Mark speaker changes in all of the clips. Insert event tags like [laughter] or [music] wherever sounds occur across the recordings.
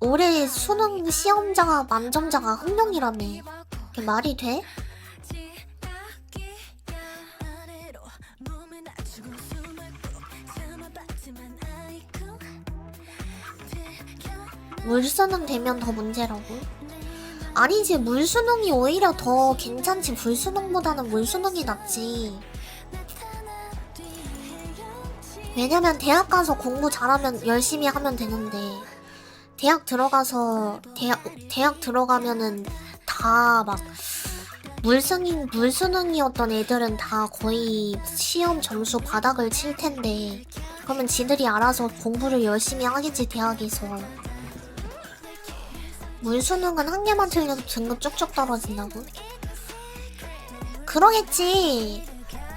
Speaker 1: 올해 수능 시험자가 만점자가 한 명이라며. 그게 말이 돼? 물수능 되면 더 문제라고? 아니지 물수능이 오히려 더 괜찮지 불수능보다는 물수능이 낫지 왜냐면 대학 가서 공부 잘하면 열심히 하면 되는데 대학 들어가서 대학 대학 들어가면은 다 막 물수능 물수능이었던 애들은 다 거의 시험 점수 바닥을 칠 텐데 그러면 지들이 알아서 공부를 열심히 하겠지 대학에서 물수능은 한 개만 틀려도 등급 쭉쭉 떨어진다고? 그러겠지.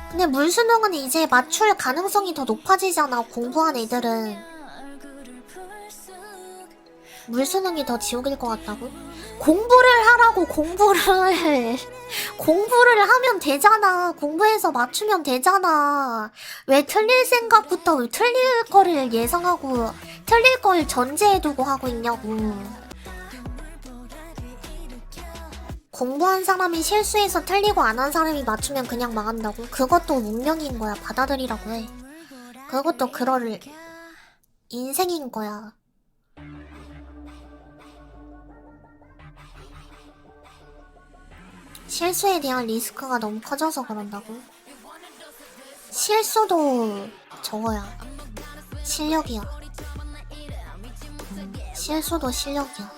Speaker 1: 근데 물수능은 이제 맞출 가능성이 더 높아지잖아, 공부한 애들은. 물수능이 더 지옥일 것 같다고? 공부를 하라고, 공부를. [laughs] 공부를 하면 되잖아. 공부해서 맞추면 되잖아. 왜 틀릴 생각부터 왜 틀릴 거를 예상하고, 틀릴 걸 전제해두고 하고 있냐고. 공부한 사람이 실수해서 틀리고 안 한 사람이 맞추면 그냥 망한다고? 그것도 운명인 거야. 받아들이라고 해. 그것도 그럴 인생인 거야. 실수에 대한 리스크가 너무 커져서 그런다고? 실수도 저거야. 실력이야. 음, 실수도 실력이야.